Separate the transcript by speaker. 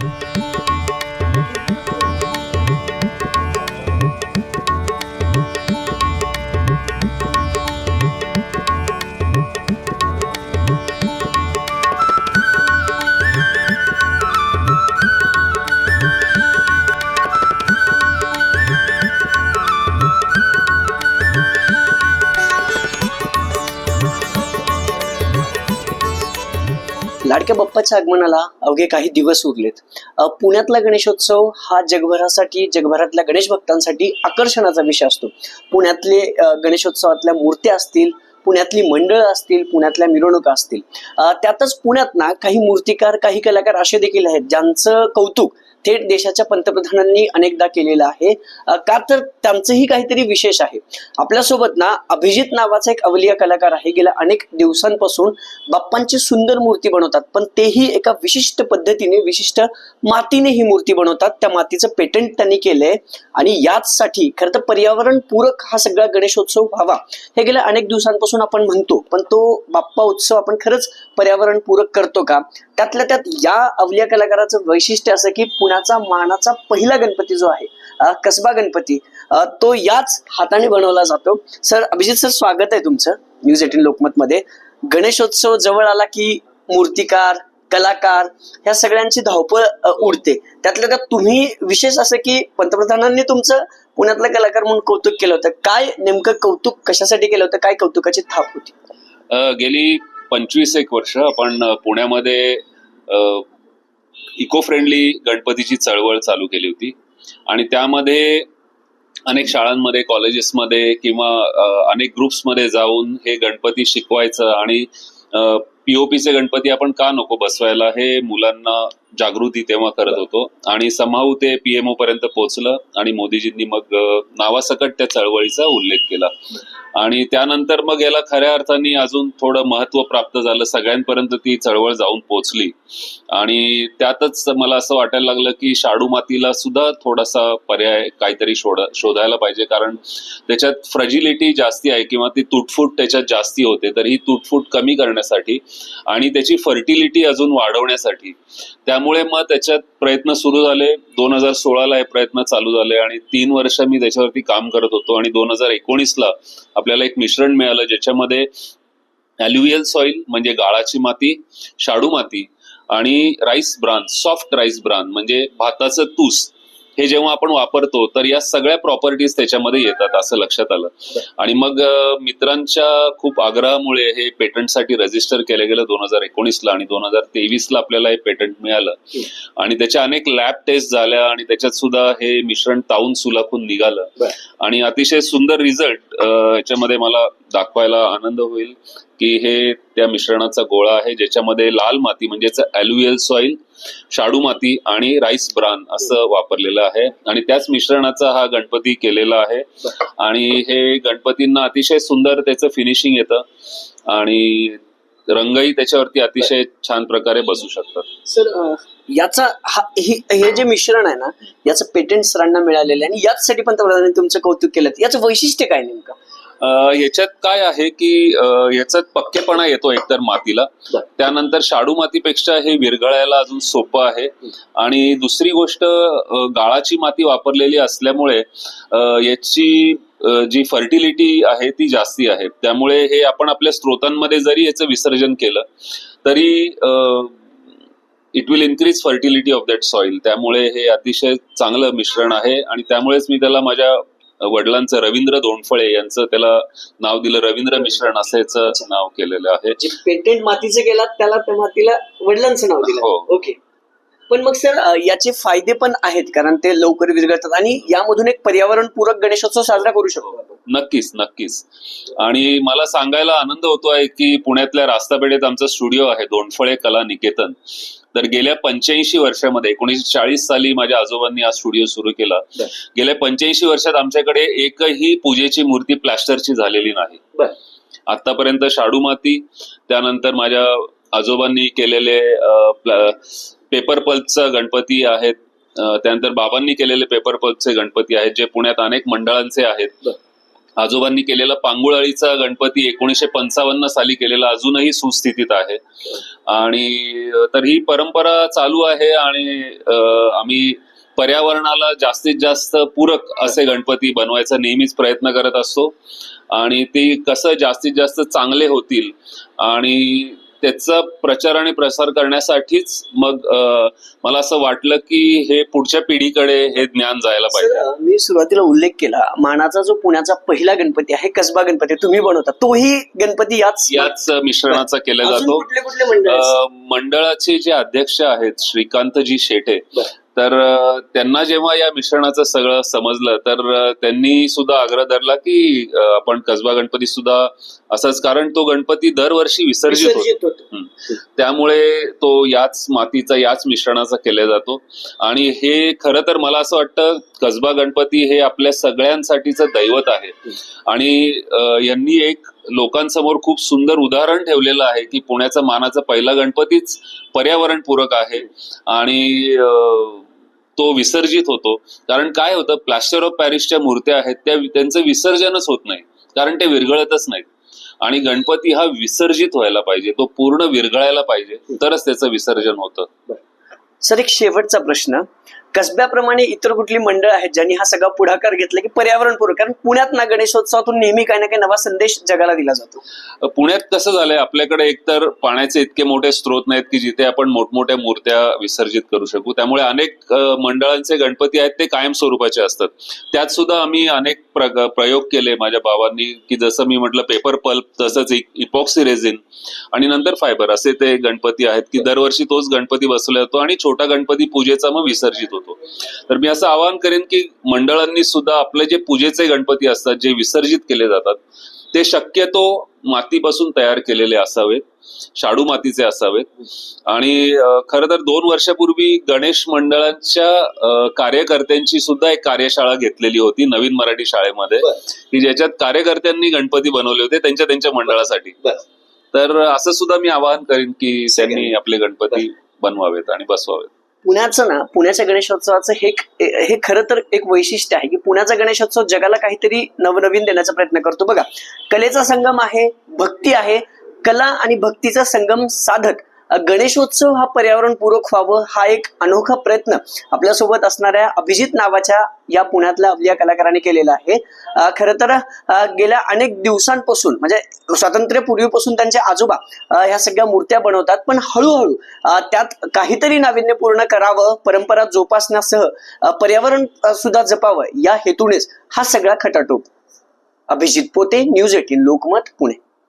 Speaker 1: thank you लाडक्या बाप्पाच्या आगमनाला अवघे काही दिवस उरलेत. पुण्यातला गणेशोत्सव हा जगभरासाठी जगभरातल्या गणेश भक्तांसाठी आकर्षणाचा विषय असतो. पुण्यातले गणेशोत्सवातल्या मूर्त्या असतील पुण्यातली मंडळं असतील पुण्यातल्या मिरवणुका असतील. त्यातच पुण्यात ना काही मूर्तिकार काही कलाकार असे देखील आहेत ज्यांचं कौतुक थेट देशाच्या पंतप्रधानांनी अनेकदा केलेलं आहे. का तर त्यांचंही काहीतरी विशेष आहे. आपल्यासोबत ना अभिजित नावाचा एक अवलिया कलाकार आहे. गेल्या अनेक दिवसांपासून बाप्पांची सुंदर मूर्ती बनवतात. पण तेही एका विशिष्ट पद्धतीने विशिष्ट मातीने ही मूर्ती बनवतात. त्या मातीचं पेटंट त्यांनी केलंय. आणि याचसाठी खरं तर पर्यावरण पूरक हा सगळा गणेशोत्सव व्हावा हे गेल्या अनेक दिवसांपासून आपण म्हणतो. पण तो बाप्पा उत्सव आपण खरंच पर्यावरण पूरक करतो का? त्यातल्या त्यात या अवलिया कलाकाराचं वैशिष्ट्य असं की पुण्याचा मानाचा पहिला गणपती जो आहे कसबा गणपती तो याच हाताने बनवला जातो. सर अभिजित सर स्वागत आहे तुमचं न्यूज एटीन लोकमत मध्ये गणेशोत्सव जवळ आला की मूर्तिकार कलाकार ह्या सगळ्यांची धावपळ उडते. त्यातल्या त्यात तुम्ही विशेष असं की पंतप्रधानांनी तुमचं पुण्यातला कलाकार म्हणून कौतुक केलं होतं. काय नेमकं कौतुक कशासाठी केलं होतं? काय कौतुकाची थाप होती?
Speaker 2: गेली पंचवीस एक वर्ष आपण पुण्यामध्ये इको फ्रेंडली गणपतीची चळवळ चालू केली होती. आणि त्यामध्ये अनेक शाळांमध्ये कॉलेजेसमध्ये किंवा अनेक ग्रुप्समध्ये जाऊन हे गणपती शिकवायचं आणि पीओपीचे गणपती आपण का नको बसवायला? हे मुलांना जागृती तेव्हा करत होतो. आणि समाऊ ते पीएमओ पर्यंत पोहोचलं आणि मोदीजींनी मग नावासकट त्या चळवळीचा उल्लेख केला. आणि त्यानंतर मग याला खऱ्या अर्थाने अजून थोडं महत्त्व प्राप्त झालं. सगळ्यांपर्यंत ती चळवळ जाऊन पोहोचली. आणि त्यातच मला असं वाटायला लागलं की शाडू मातीला सुद्धा थोडासा पर्याय काहीतरी शोध शोधायला पाहिजे. कारण त्याच्यात फ्रजिलिटी जास्ती आहे किंवा ती तुटफूट त्याच्यात जास्ती होते तर ही तुटफूट कमी करण्यासाठी आणि त्याची फर्टिलिटी अजून वाढवण्यासाठी. त्यामुळे मग त्याच्यात प्रयत्न सुरू झाले. दोन हजार सोळाला हे प्रयत्न चालू झाले आणि तीन वर्ष मी त्याच्यावरती काम करत होतो आणि दोन हजार एकोणीसला आपल्याला एक मिश्रण मिळालं ज्याच्यामध्ये अल्युएल सॉइल म्हणजे गाळाची माती शाडू माती आणि rice bran soft rice bran म्हणजे भाताचं तूस हे जेव्हा आपण वापरतो तर या सगळ्या प्रॉपर्टीज त्याच्यामध्ये येतात असं लक्षात आलं. आणि मग मित्रांच्या खूप आग्रहामुळे हे पेटंटसाठी रजिस्टर केलं गेलं दोन हजार एकोणीसला आणि दोन हजार तेवीसला आपल्याला हे पेटंट मिळालं. आणि त्याच्या अनेक लॅब टेस्ट झाल्या आणि त्याच्यात सुद्धा हे मिश्रण तावून सुलाखून निघालं. आणि अतिशय सुंदर रिझल्ट याच्यामध्ये मला दाखवायला आनंद होईल. की हे त्या मिश्रणाचा गोळा आहे ज्याच्यामध्ये लाल माती म्हणजेच अल्युएल सॉइल शाडू माती आणि राईस ब्रान असं वापरलेलं आहे. आणि त्याच मिश्रणाचा हा गणपती केलेला आहे. आणि हे गणपतींना अतिशय सुंदर त्याचं फिनिशिंग येतं. आणि रंगही त्याच्यावरती अतिशय छान प्रकारे बसू शकतात.
Speaker 1: सर याचा हा हे हे जे मिश्रण आहे ना याचं पेटंट सरांना मिळालेलं आहे. आणि याचसाठी पंतप्रधानांनी तुमचं कौतुक केलं. याचं वैशिष्ट्य काय नेमकं?
Speaker 2: याच्यात काय आहे की याच्यात पक्केपणा येतो एकतर मातीला. त्यानंतर शाडू मातीपेक्षा हे विरघळायला अजून सोपं आहे. आणि दुसरी गोष्ट गाळाची माती वापरलेली असल्यामुळे याची जी फर्टिलिटी आहे ती जास्ती आहे. त्यामुळे हे आपण आपल्या स्त्रोतांमध्ये जरी याचं विसर्जन केलं तरी it will increase fertility of that soil त्यामुळे हे अतिशय चांगलं मिश्रण आहे आणि त्यामुळेच मी त्याला माझ्या वडिलांचं रवींद्र दोंडफळे यांचं त्याला नाव दिलं रवींद्र मिश्रण असं याचं नाव केलेलं आहे.
Speaker 1: जे पेटेंट मातीचं केला त्याला त्या मातीला वडिलांचं नाव दिलं.
Speaker 2: हो.
Speaker 1: ओके. पण मग सर अ, याचे फायदे पण आहेत कारण ते लवकर विरघळतात आणि यामधून एक पर्यावरण पूरक गणेशोत्सव साजरा करू शकतो आपण.
Speaker 2: नक्कीच नक्कीच. आणि मला सांगायला आनंद होतो आहे की पुण्यातल्या रास्तापेठेत आमचा स्टुडिओ आहे दोंडफळे कला निकेतन. तर गेल्या पंच्याऐंशी वर्षामध्ये एकोणीसशे चाळीस साली माझ्या आजोबांनी हा स्टुडिओ सुरू केला. गेल्या पंच्याऐंशी वर्षात आमच्याकडे एकही पूजेची मूर्ती प्लॅस्टरची झालेली नाही. आतापर्यंत शाडू माती त्यानंतर माझ्या आजोबांनी केलेले पेपर पल्पचा गणपती आहेत. त्यानंतर बाबांनी केलेले पेपर पल्पचे गणपती आहेत जे पुण्यात अनेक मंडळांचे आहेत. आजोबांनी केलेला पांगुळाळीचा गणपती एकोणीसशे पंचावन्न साली केलेला अजूनही सुस्थितीत आहे. आणि तर ही परंपरा चालू आहे आणि आम्ही पर्यावरणाला जास्तीत जास्त पूरक असे गणपती बनवायचा नेहमीच प्रयत्न करत असतो. आणि ते कसं जास्तीत जास्त चांगले होतील आणि त्याचा प्रचार आणि प्रसार करण्यासाठीच मग मला असं वाटलं की हे पुढच्या पिढीकडे हे ज्ञान जायला पाहिजे.
Speaker 1: मी सुरुवातीला उल्लेख केला मानाचा जो पुण्याचा पहिला गणपती आहे कसबा गणपती तुम्ही बनवता तोही गणपती याच
Speaker 2: याच मिश्रणाचा केला जातो. मंडळाचे जे अध्यक्ष आहेत श्रीकांतजी शेटे. तर त्यांना जेव्हा या मिश्रणाचं सगळं समजलं तर त्यांनी सुद्धा आग्रह धरला की आपण कसबा गणपती सुद्धा असंच कारण तो गणपती दरवर्षी विसर्जित होतो. त्यामुळे तो याच मातीचा याच मिश्रणाचा केला जातो. आणि हे खरं तर मला असं वाटतं कसबा गणपती हे आपल्या सगळ्यांसाठीचं दैवत आहे. आणि यांनी एक लोकांसमोर खूप सुंदर उदाहरण ठेवलेलं आहे की पुण्याचा मानाचा पहिला गणपतीच पर्यावरणपूरक आहे. आणि तो विसर्जित होतो. कारण काय होतं प्लास्टर ऑफ पॅरिसच्या मूर्त्या आहेत त्या त्यांचं विसर्जनच होत नाही. कारण ते विरघळतच नाहीत. आणि गणपती हा विसर्जित व्हायला पाहिजे तो पूर्ण विरघळायला पाहिजे. तरच त्याचं विसर्जन होतं.
Speaker 1: सर एक शेवटचा प्रश्न. कसब्याप्रमाणे इतर कुठली मंडळ आहेत ज्यांनी हा सगळा पुढाकार घेतला की पर्यावरणपूरक कारण पुण्यात ना गणेशोत्सवातून नेहमी काही ना काही नवा संदेश जगाला दिला जातो.
Speaker 2: पुण्यात कसं झालंय? आपल्याकडे एकतर पाण्याचे इतके मोठे स्रोत नाहीत की जिथे आपण मोठमोठ्या मूर्त्या विसर्जित करू शकू. त्यामुळे अनेक मंडळांचे गणपती आहेत ते कायम स्वरूपाचे असतात. त्यात सुद्धा आम्ही अनेक प्रयोग केले माझ्या भावांनी की जसं मी म्हटलं पेपर पल्प तसंच इपॉक्सी रेझिन आणि नंतर फायबर असे ते गणपती आहेत की दरवर्षी तोच गणपती बसवला जातो आणि छोटा गणपती पूजेचा मग विसर्जित होतो. तर मी असं आवाहन करेन की मंडळांनी सुद्धा आपले जे पूजेचे गणपती असतात जे विसर्जित केले जातात ते शक्यतो मातीपासून तयार केलेले असावेत शाडू मातीचे असावेत. आणि खरं तर दोन वर्षापूर्वी गणेश मंडळांच्या कार्यकर्त्यांची सुद्धा एक कार्यशाळा घेतलेली होती नवीन मराठी शाळेमध्ये. की ज्याच्यात कार्यकर्त्यांनी गणपती बनवले होते त्यांच्या त्यांच्या मंडळासाठी. तर असं सुद्धा मी आवाहन करीन की त्यांनी आपले गणपती बनवावेत आणि बसवावेत.
Speaker 1: पुण्याचं ना पुण्याच्या गणेशोत्सवाचं हे हे खरं तर एक वैशिष्ट्य आहे की पुण्याचा गणेशोत्सव जगाला काहीतरी नवनवीन देण्याचा प्रयत्न करतो. बघा कलेचा संगम आहे भक्ती आहे. कला आणि भक्तीचा संगम साधक गणेशोत्सव हा पर्यावरणपूरक व्हावं हा एक अनोखा प्रयत्न आपल्यासोबत असणाऱ्या अभिजित नावाच्या या पुण्यातल्या अवलिया कलाकाराने केलेला आहे. खर खरं तर गेल्या अनेक दिवसांपासून म्हणजे स्वातंत्र्यपूर्वीपासून त्यांचे आजोबा ह्या सगळ्या मूर्त्या बनवतात पण हळूहळू त्यात काहीतरी नाविन्यपूर्ण करावं परंपरा जोपासण्यासह पर्यावरण सुद्धा जपावं या हेतूनेच हा सगळा खटाटोप. अभिजित पोते न्यूज एटीन लोकमत पुणे.